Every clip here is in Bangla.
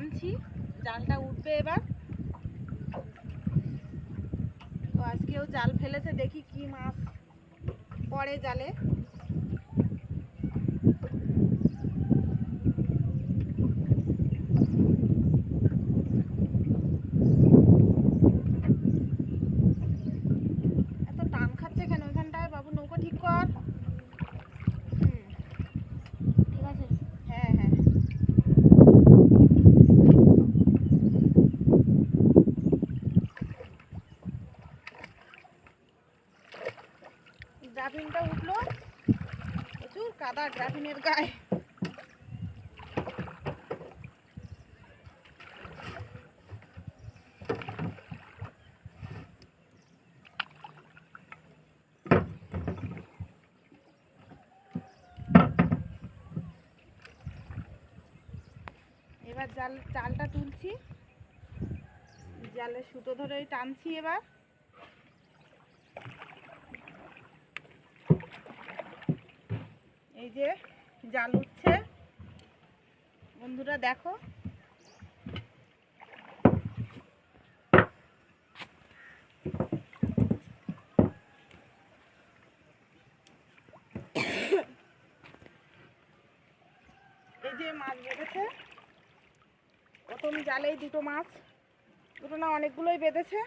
টানছি জালটা উঠবে এবার। তো আজকেও জাল ফেলেছে দেখি কি মাছ পড়ে জালে এত টান খাচ্ছে কেন ওইখানটায় বাবু নৌকো ঠিক কর হুম, ঠিক আছে হ্যাঁ হ্যাঁ ড্রাফিনটা উঠল প্রচুর ড্রাফিনের গায়ে এবার জাল জালটা তুলছি। জালে সুতো ধরে টানছি এবার। এই যে জাল উঠছে। বন্ধুরা দেখো। এই যে মাছ বেঁধেছে। প্রথম জালেই দুটো মাছ। দুটো না, অনেকগুলোই বেঁধেছে।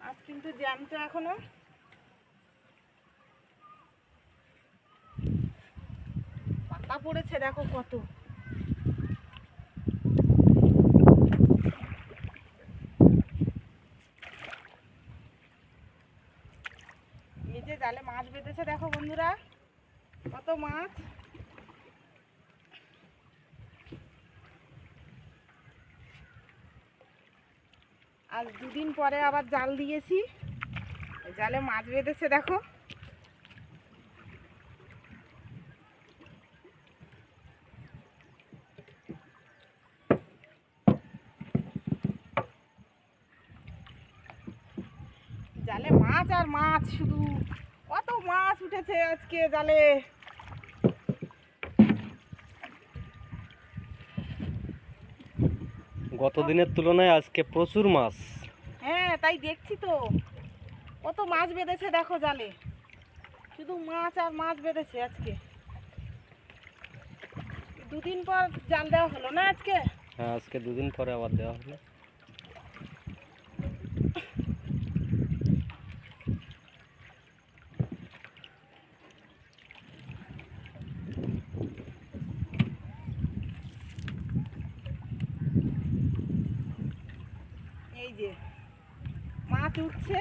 মাছ কিন্তু জ্যান্ত এখনও। পাতা পড়েছে, দেখো কত। যে জালে মাছ বেঁধেছে, দেখো বন্ধুরা, কত মাছ। আজ দুদিন পরে আবার জাল দিয়েছি, জালে মাছ বেঁধেছে, দেখো জালে মাছ আর মাছ শুধু কত মাছ উঠেছে আজকে জালে। গত দিনের তুলনায় আজকে প্রচুর মাছ। হ্যাঁ তাই দেখছি তো। কত মাছ বেঁধেছে দেখো জালে। শুধু মাছ আর মাছ বেঁধেছে আজকে। দুদিন পর জাল দেওয়া হলো না আজকে? হ্যাঁ আজকে দুদিন পরে আবার দেওয়া হলো। যে মাছ উঠছে।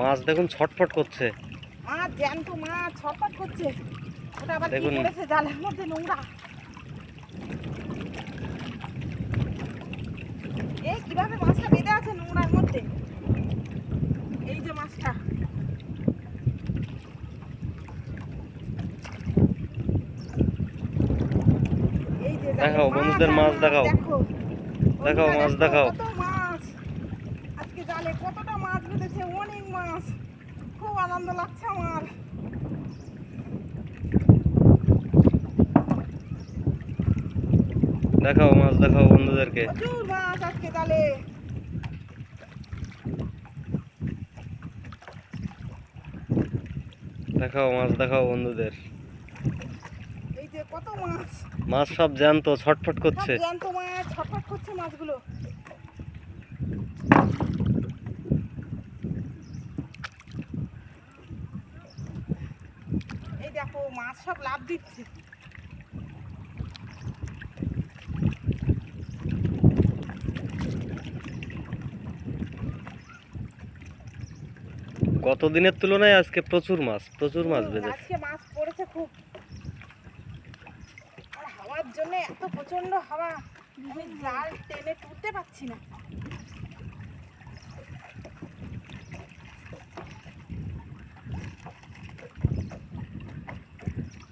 মাছ দেখুন ছটফট করছে। মাছ জ্যান্ত মাছ ছটফট করছে। ওটা আবার কি। করেছে? জালের মধ্যে নোংরা। এই কীভাবে মাছটা বেঁধে আছে নোংরার মধ্যে এই যে মাছটা এই যে জালে দেখাও, বন্ধুদের মাছ দেখাও। দেখাও, মাছ দেখাও। মাছ। আজকে জালে কতটা মাছ বেঁধেছে অনেক মাছ। খুব আনন্দ লাগছে আমার। দেখাও মাছ দেখাও বন্ধুদেরকে। প্রচুর মাছ আজকে জালে। দেখাও মাছ দেখাও বন্ধুদের। কত মাছ? মাছ সব জ্যান্ত ছটফট করছে। জ্যান্ত মাছ ছটফট করছে মাছগুলো। এই দেখো মাছ সব লাভ দিচ্ছে। গত দিনের তুলনায় আজকে প্রচুর মাছ প্রচুর মাছ বেঁধেছে। আজকে মাছ পড়েছে খুব আর হাওয়ার জন্য এত প্রচণ্ড হাওয়া জাল টেনে তুলতে পারছি না।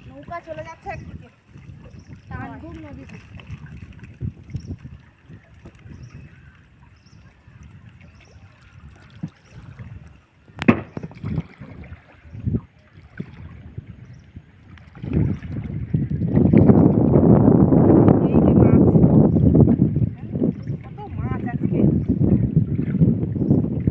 নৌকা চলে যাচ্ছে একদিকে। খুব নদীতে।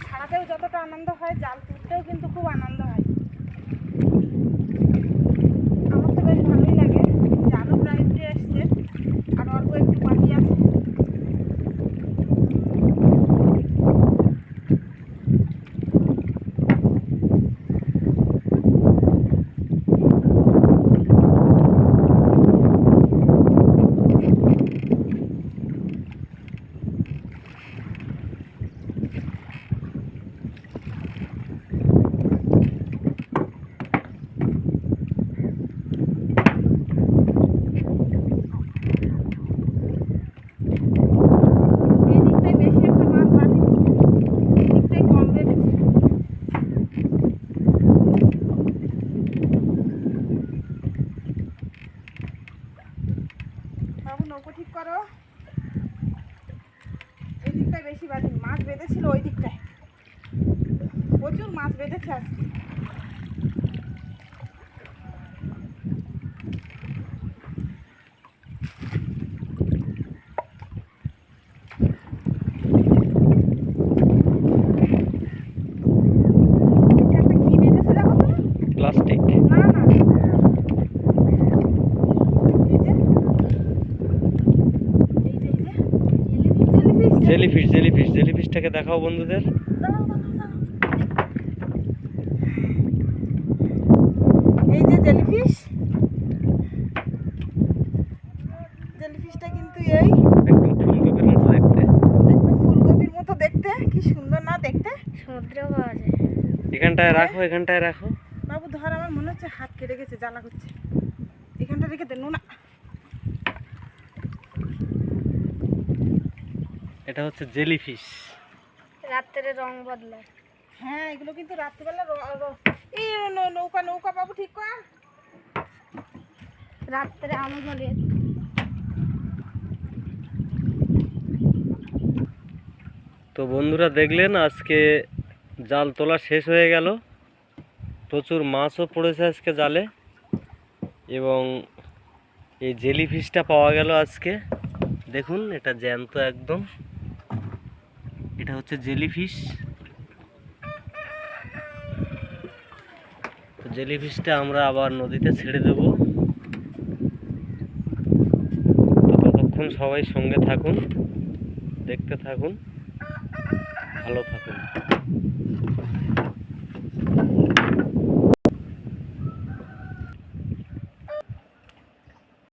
ছাড়াতেও যতটা আনন্দ হয় জাল তুলতেও কিন্তু খুব আনন্দ হয় আমার তো বেশ ভালোই লাগে জালও প্রায় উঠে এসছে আর অল্প একটু বাকি আছে এই দিকটায় বেশি একটা মাছ বাঁধেনি এই দিকটায় কম বেঁধেছে বাবু নৌকো ঠিক করো। এই দিকটায় বেশি বাজে মাছ বেঁধেছিল ওই দিকটায় প্রচুর মাছ বেঁধেছে আজকে এটা একটা কি বেঁধেছে দেখো তো প্লাস্টিক না না এই যে এই যে এই যে জেলিফিশ জেলিফিশ জেলিফিশ জেলিফিশটাকে দেখাও বন্ধুদের। এই যে জেলিফিশ জেলিফিশটা কিন্তু এই। একদম ফুলকপির মতো দেখতে। একদম ফুলকপির মতো দেখতে। কি সুন্দর না দেখতে? সমুদ্রে পাওয়া যায়। এখানটায় রাখো এখানটায় রাখো। বাবু ধর আমার মনে হচ্ছে হাত কেটে গেছে জ্বালা করছে। এখানটা রেখে দে নোনা। এটা হচ্ছে জেলিফিশ। রাত্রে রং বদলায়। হ্যাঁ এগুলো কিন্তু রাত্রিবেলা এই নৌ- নৌকা নৌকা বাবু ঠিক কর। রাত্রে আলো জ্বলে। তো বন্ধুরা দেখলেন আজকে জাল তোলা শেষ হয়ে গেল। প্রচুর মাছও পড়েছে আজকে জালে। এবং এই জেলিফিশটা পাওয়া গেল আজকে। দেখুন এটা জ্যান্ত একদম। এটা হচ্ছে জেলিফিশ। তো জেলিফিশটা আমরা আবার নদীতে ছেড়ে দেব। ততক্ষণ সবাই সঙ্গে থাকুন, দেখতে থাকুন, ভালো থাকুন।